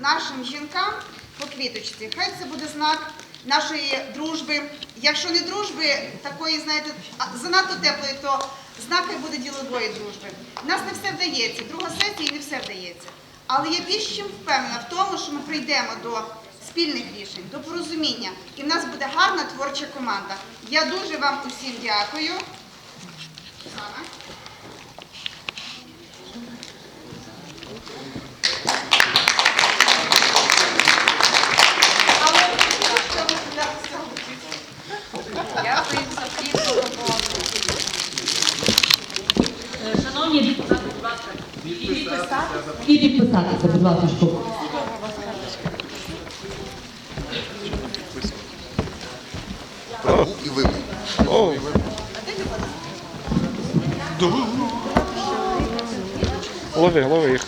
нашим жінкам по квіточці. Хай це буде знак нашої дружби. Якщо не дружби, такої, знаєте, занадто теплої, то знак хай буде ділової дружби. У нас не все вдається, друга сесія і не все вдається. Але я більш чим впевнена в тому, що ми прийдемо до спільних рішень, до порозуміння, і в нас буде гарна творча команда. Я дуже вам усім дякую. Оксана. Але що ви сказали? Дякую за плідну роботу. Е, Шановні будь ласка, і підписатися, будь ласка. І вибух. Лови, лови їх.